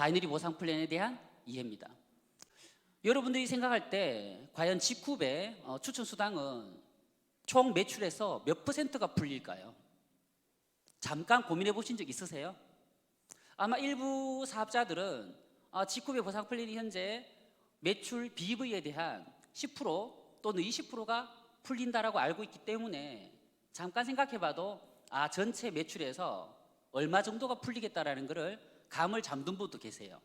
바이너리 보상 플랜에 대한 이해입니다. 여러분들이 생각할 때 과연 직후배 어, 추천 수당은 총 매출에서 몇 퍼센트가 풀릴까요? 잠깐 고민해 보신 적 있으세요? 아마 일부 사업자들은 어, 직후배 보상 플랜이 현재 매출 BV에 대한 10% 또는 20%가 풀린다라고 알고 있기 때문에 잠깐 생각해 봐도 아 전체 매출에서 얼마 정도가 풀리겠다라는 것을 감을 잠든 분도 계세요.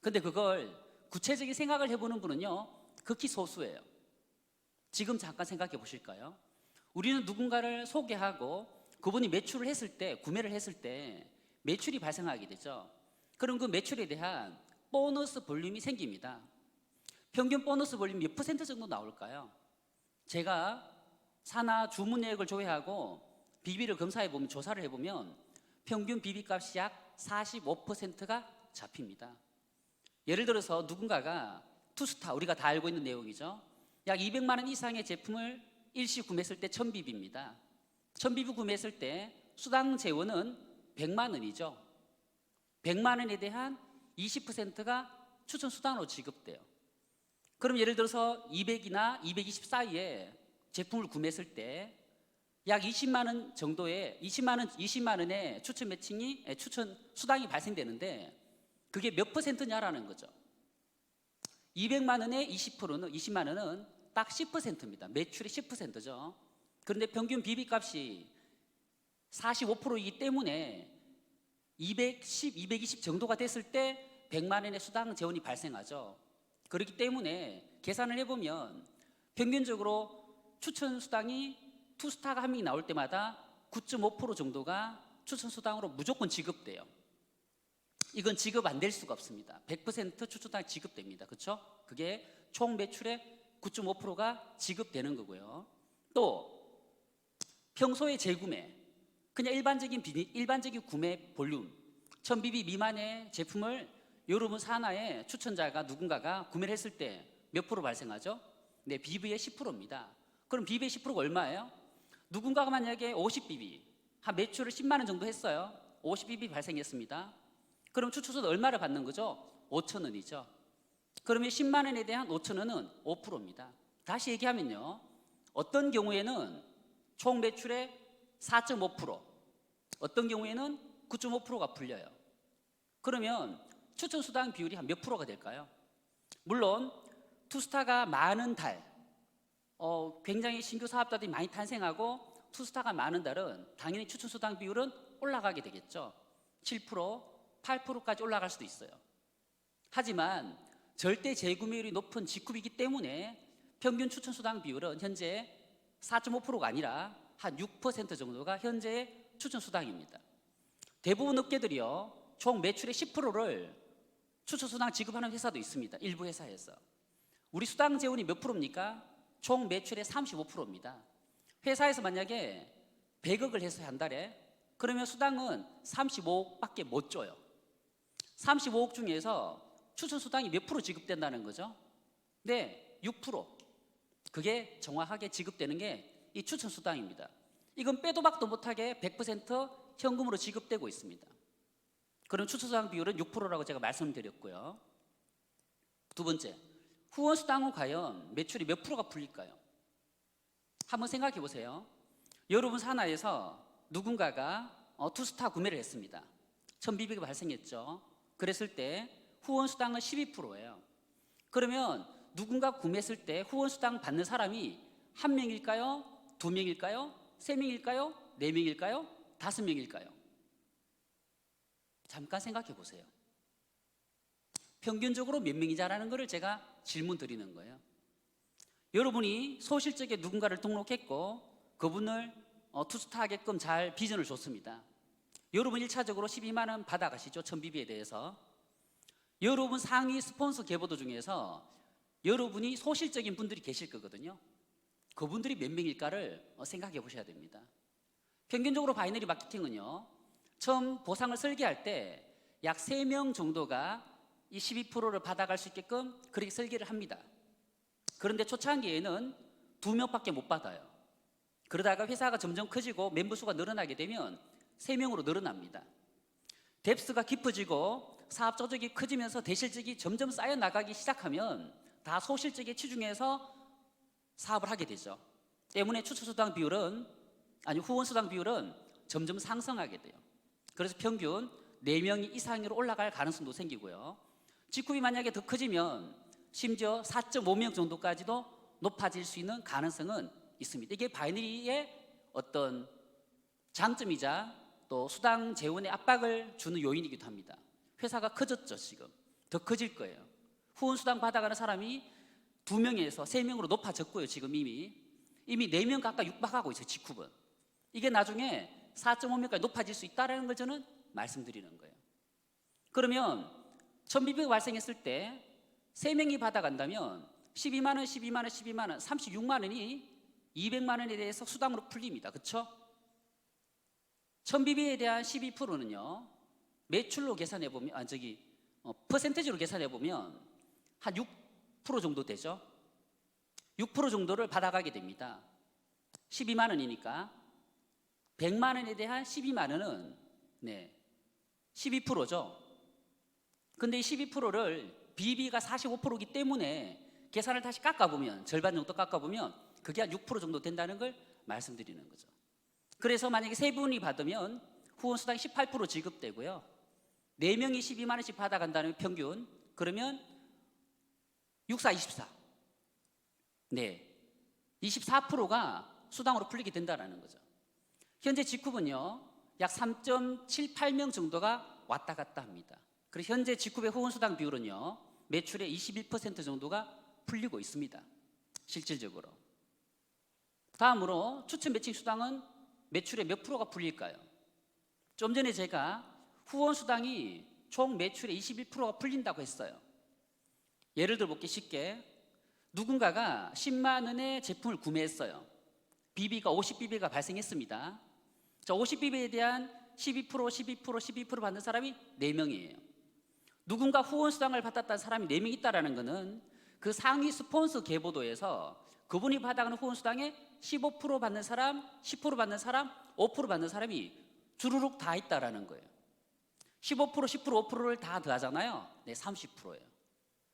근데 그걸 구체적인 생각을 해보는 분은요 극히 소수예요. 지금 잠깐 생각해 보실까요? 우리는 누군가를 소개하고 그분이 매출을 했을 때 구매를 했을 때 매출이 발생하게 되죠. 그럼 그 매출에 대한 보너스 볼륨이 생깁니다. 평균 보너스 볼륨 몇 퍼센트 정도 나올까요? 제가 산하 주문액을 조회하고 비비를 검사해 보면 조사를 해 보면 평균 비비 값이 약 45%가 잡힙니다. 예를 들어서 누군가가 투스타 우리가 다 알고 있는 내용이죠. 약 200만 원 이상의 제품을 일시 구매했을 때 1000비비입니다. 1000비비 구매했을 때 수당 재원은 100만 원이죠. 100만 원에 대한 20%가 추천 수당으로 지급돼요. 그럼 예를 들어서 200이나 220 사이에 제품을 구매했을 때 약 20만 원 정도의 20만 원 20만 원의 추천 매칭이 에, 추천 수당이 발생되는데 그게 몇 퍼센트냐라는 거죠. 200만 원의 20%는 20만 원은 딱 10%입니다. 매출의 10%죠. 그런데 평균 비비값이 45%이기 때문에 210, 220 정도가 됐을 때 100만 원의 수당 재원이 발생하죠. 그렇기 때문에 계산을 해보면 평균적으로 추천 수당이 투스타가 한 명이 나올 때마다 9.5% 정도가 추천 수당으로 무조건 지급돼요. 이건 지급 안 될 수가 없습니다. 100% 추천 수당 지급됩니다. 그렇죠? 그게 총 매출의 9.5%가 지급되는 거고요. 또 평소에 재구매 그냥 일반적인 비니, 일반적인 구매 볼륨 1000BB 미만의 제품을 여러분 산하에 추천자가 누군가가 구매를 했을 때 몇 프로 발생하죠? 네, BB의 10%입니다. 그럼 BB의 10%가 얼마예요? 누군가가 만약에 50BB 한 매출을 10만 원 정도 했어요. 50BB 발생했습니다. 그럼 추천수는 얼마를 받는 거죠? 5천 원이죠. 그러면 10만 원에 대한 5천 원은 5%입니다. 다시 얘기하면요. 어떤 경우에는 총 매출의 4.5%, 어떤 경우에는 9.5%가 풀려요. 그러면 추천 수당 비율이 한 몇 프로가 될까요? 물론 투스타가 많은 달, 어, 굉장히 신규 사업자들이 많이 탄생하고 투스타가 많은 달은 당연히 추천 수당 비율은 올라가게 되겠죠. 7%, 8%까지 올라갈 수도 있어요. 하지만 절대 재구매율이 높은 직급이기 때문에 평균 추천 수당 비율은 현재 4.5%가 아니라 한 6% 정도가 현재의 추천 수당입니다. 대부분 업계들이요 총 매출의 10%를 추천 수당 지급하는 회사도 있습니다. 일부 회사에서 우리 수당 재원이 몇 프로입니까? 총 매출의 35%입니다. 회사에서 만약에 100억을 해서 한 달에 그러면 수당은 35억밖에 못 줘요. 35억 중에서 추천 수당이 몇 프로 지급된다는 거죠? 네, 6%. 그게 정확하게 지급되는 게 이 추천 수당입니다. 이건 빼도 박도 못하게 100% 현금으로 지급되고 있습니다. 그럼 추천 수당 비율은 6%라고 제가 말씀드렸고요. 두 번째, 후원 수당은 과연 매출이 몇 프로가 풀릴까요? 한번 생각해 보세요. 여러분 산하에서 누군가가 어, 투스타 구매를 했습니다. 천비비가 발생했죠. 그랬을 때 후원 수당은 12%예요. 그러면 누군가 구매했을 때 후원 수당 받는 사람이 한 명일까요? 두 명일까요? 세 명일까요? 네 명일까요? 다섯 명일까요? 잠깐 생각해 보세요. 평균적으로 몇 명이자라는 것을 제가 질문 드리는 거예요. 여러분이 소실적에 누군가를 등록했고 그분을 어, 투스타하게끔 잘 비전을 줬습니다. 여러분 1차적으로 12만 원 받아가시죠. 천비비에 대해서. 여러분 상위 스폰서 계보도 중에서 여러분이 소실적인 분들이 계실 거거든요. 그분들이 몇 명일까를 어, 생각해 보셔야 됩니다. 평균적으로 바이너리 마케팅은요. 처음 보상을 설계할 때 약 3명 정도가 이 12%를 받아갈 수 있게끔 그렇게 설계를 합니다. 그런데 초창기에는 두 명밖에 못 받아요. 그러다가 회사가 점점 커지고 멤버 수가 늘어나게 되면 세 명으로 늘어납니다. 뎁스가 깊어지고 사업 조직이 커지면서 대실적이 점점 쌓여 나가기 시작하면 다 소실적에 치중해서 사업을 하게 되죠. 때문에 추천수당 비율은 아니 후원수당 비율은 점점 상승하게 돼요. 그래서 평균 4명 이상으로 올라갈 가능성도 생기고요. 직급이 만약에 더 커지면 심지어 4.5명 정도까지도 높아질 수 있는 가능성은 있습니다. 이게 바이너리의 어떤 장점이자 또 수당 재원의 압박을 주는 요인이기도 합니다. 회사가 커졌죠, 지금. 더 커질 거예요. 후원 수당 받아가는 사람이 두 명에서 세 명으로 높아졌고요, 지금 이미. 이미 네 명 가까이 육박하고 있어요, 직급은. 이게 나중에 4.5명까지 높아질 수 있다는 걸 저는 말씀드리는 거예요. 그러면 천비비가 발생했을 때세 명이 받아간다면 12만 원, 12만 원, 12만 원, 36만 원이 200만 원에 대해서 수당으로 풀립니다. 그렇죠? 천비비에 대한 12%는요. 매출로 계산해 보면 아 저기 어, 퍼센테이지로 계산해 보면 한 6% 정도 되죠. 6% 정도를 받아가게 됩니다. 12만 원이니까 100만 원에 대한 12만 원은 네. 12%죠. 근데 이 12%를 비비가 45%이기 때문에 계산을 다시 깎아보면 절반 정도 깎아보면 그게 한 6% 정도 된다는 걸 말씀드리는 거죠. 그래서 만약에 세 분이 받으면 후원 수당이 18% 지급되고요. 네 명이 12만 원씩 받아간다는 평균 그러면 64, 24. 네. 24%가 수당으로 풀리게 된다는 거죠. 현재 직급은요, 약 3.78명 정도가 왔다 갔다 합니다. 그리고 현재 직급의 후원수당 비율은요, 매출의 21% 정도가 풀리고 있습니다. 실질적으로. 다음으로 추천 매칭 수당은 매출의 몇 프로가 풀릴까요? 좀 전에 제가 후원 수당이 총 매출의 21%가 풀린다고 했어요. 예를 들어 볼게 쉽게. 누군가가 10만 원의 제품을 구매했어요. 비비가 50비비가 발생했습니다. 자, 50비비에 대한 12%, 12%, 12% 받는 사람이 4명이에요. 누군가 후원 수당을 받았다는 사람이 4명 있다라는 것은 그 상위 스폰서 계보도에서 그분이 받아가는 후원 수당에 15% 받는 사람, 10% 받는 사람, 5% 받는 사람이 주르륵 다 있다라는 거예요. 15%, 10%, 5%를 다 더하잖아요. 네, 30%예요.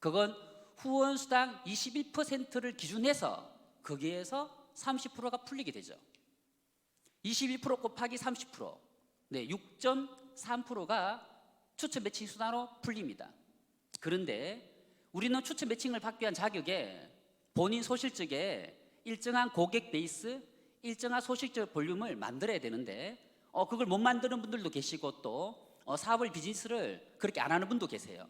그건 후원 수당 21%를 기준해서 거기에서 30%가 풀리게 되죠. 21% 곱하기 30%, 네, 6.3%가 추천 매칭 수단으로 풀립니다. 그런데 우리는 추천 매칭을 받기 위한 자격에 본인 소실적에 일정한 고객 베이스, 일정한 소실적 볼륨을 만들어야 되는데 어, 그걸 못 만드는 분들도 계시고 또 어, 사업을 비즈니스를 그렇게 안 하는 분도 계세요.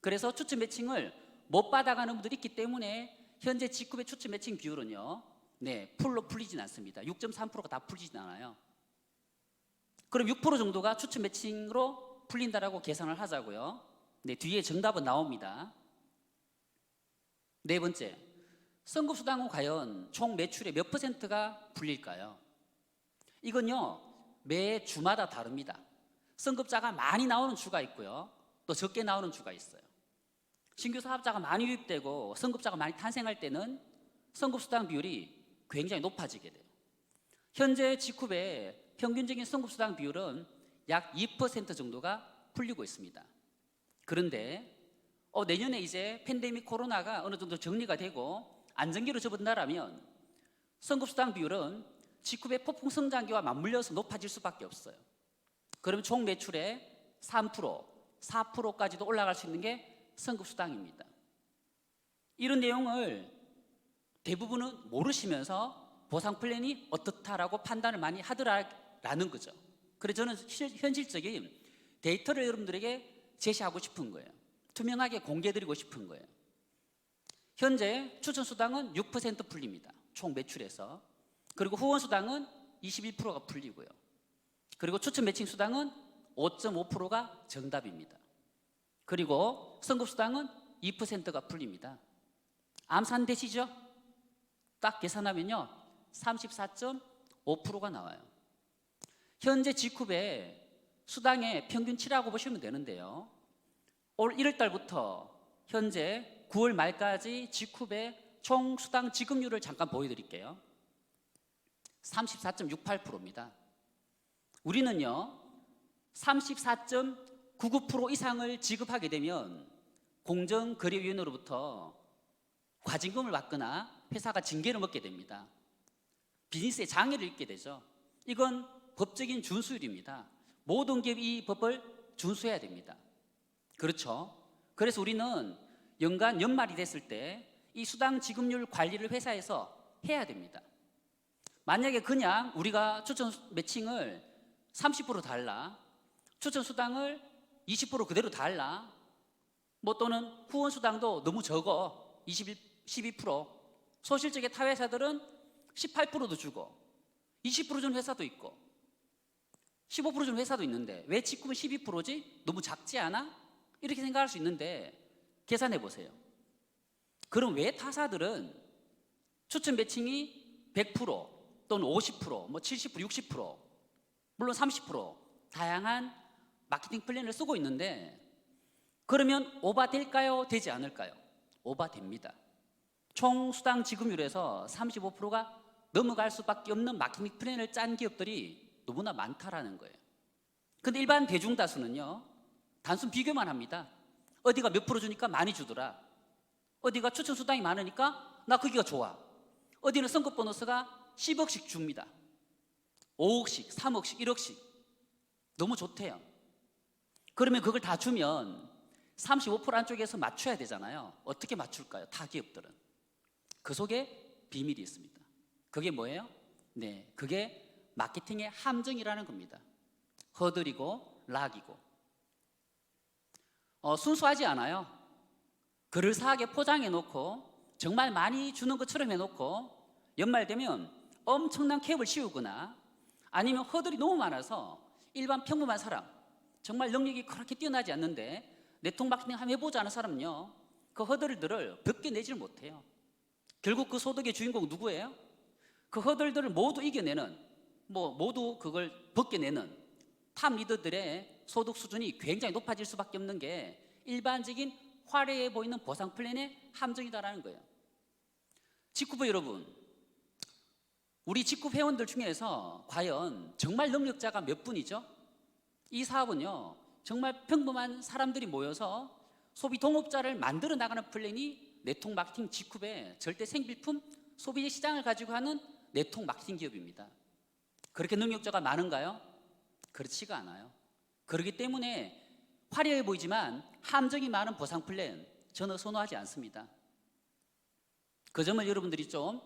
그래서 추천 매칭을 못 받아가는 분들이 있기 때문에 현재 직급의 추천 매칭 비율은요, 네, 풀로 풀리진 않습니다. 6.3%가 다 풀리진 않아요. 그럼 6% 정도가 추천 매칭으로 풀린다라고 계산을 하자고요. 네, 뒤에 정답은 나옵니다. 네 번째, 선급수당은 과연 총 매출의 몇 퍼센트가 풀릴까요? 이건요, 매 주마다 다릅니다. 선급자가 많이 나오는 주가 있고요, 또 적게 나오는 주가 있어요. 신규 사업자가 많이 유입되고 선급자가 많이 탄생할 때는 선급수당 비율이 굉장히 높아지게 돼요. 현재 직급의 평균적인 선급수당 비율은 약 2% 정도가 풀리고 있습니다. 그런데 어, 내년에 이제 팬데믹 코로나가 어느 정도 정리가 되고 안정기로 접어든다라면 선급수당 비율은 직급의 폭풍 성장기와 맞물려서 높아질 수밖에 없어요. 그러면 총 매출의 3%, 4%까지도 올라갈 수 있는 게 선급수당입니다. 이런 내용을 대부분은 모르시면서 보상 플랜이 어떻다라고 판단을 많이 하더라라는 거죠. 그래서 저는 실- 현실적인 데이터를 여러분들에게 제시하고 싶은 거예요. 투명하게 공개드리고 싶은 거예요. 현재 추천 수당은 6% 풀립니다. 총 매출에서. 그리고 후원 수당은 21%가 풀리고요. 그리고 추천 매칭 수당은 5.5%가 정답입니다. 그리고 선급수당은 2%가 풀립니다. 암산 되시죠? 딱 계산하면요. 34.5%가 나와요. 현재 지급의 수당의 평균치라고 보시면 되는데요. 올 1월 달부터 현재 9월 말까지 지급의 총 수당 지급률을 잠깐 보여드릴게요. 34.68%입니다. 우리는요, 99% 이상을 지급하게 되면 공정거래위원회로부터 과징금을 받거나 회사가 징계를 먹게 됩니다. 비즈니스의 장애를 입게 되죠. 이건 법적인 준수율입니다. 모든 기업이 이 법을 준수해야 됩니다. 그렇죠. 그래서 우리는 연간 연말이 됐을 때 이 수당 지급률 관리를 회사에서 해야 됩니다. 만약에 그냥 우리가 추천 매칭을 30% 달라, 추천 수당을 20% 그대로 달라, 뭐 또는 후원 수당도 너무 적어, 21, 12%, 소실적의 타 회사들은 18%도 주고, 20% 주는 회사도 있고, 15% 주는 회사도 있는데 왜 직급은 12%지? 너무 작지 않아? 이렇게 생각할 수 있는데 계산해 보세요. 그럼 왜 타사들은 추천 매칭이 100% 또는 50%, 뭐 70%, 60%, 물론 30% 다양한 마케팅 플랜을 쓰고 있는데 그러면 오바 될까요? 되지 않을까요? 오바 됩니다. 총 수당 지급률에서 35%가 넘어갈 수밖에 없는 마케팅 플랜을 짠 기업들이 너무나 많다라는 거예요. 근데 일반 대중 다수는요, 단순 비교만 합니다. 어디가 몇 프로 주니까 많이 주더라. 어디가 추천 수당이 많으니까 나 거기가 좋아. 어디는 선거 보너스가 10억씩 줍니다. 5억씩, 3억씩, 1억씩. 너무 좋대요. 그러면 그걸 다 주면 35% 안쪽에서 맞춰야 되잖아요. 어떻게 맞출까요? 타 기업들은. 그 속에 비밀이 있습니다. 그게 뭐예요? 네, 그게 마케팅의 함정이라는 겁니다. 허들이고 락이고. 어, 순수하지 않아요. 그럴싸하게 포장해 놓고 정말 많이 주는 것처럼 해 놓고 연말 되면 엄청난 캡을 씌우거나 아니면 허들이 너무 많아서 일반 평범한 사람 정말 능력이 그렇게 뛰어나지 않는데 네트워크 마케팅 한번 해보자 하는 사람은요 그 허들들을 벗겨내지를 못해요 결국 그 소득의 주인공 누구예요? 그 허들들을 모두 이겨내는 뭐 모두 그걸 벗겨내는 탑 리더들의 소득 수준이 굉장히 높아질 수밖에 없는 게 일반적인 화려해 보이는 보상 플랜의 함정이다라는 거예요. 직구부 여러분, 우리 직구 회원들 중에서 과연 정말 능력자가 몇 분이죠? 이 사업은요, 정말 평범한 사람들이 모여서 소비 동업자를 만들어 나가는 플랜이 네트워크 마케팅 직급의 절대 생필품 소비 시장을 가지고 하는 네트워크 마케팅 기업입니다. 그렇게 능력자가 많은가요? 그렇지가 않아요. 그렇기 때문에 화려해 보이지만 함정이 많은 보상 플랜 저는 선호하지 않습니다. 그 점을 여러분들이 좀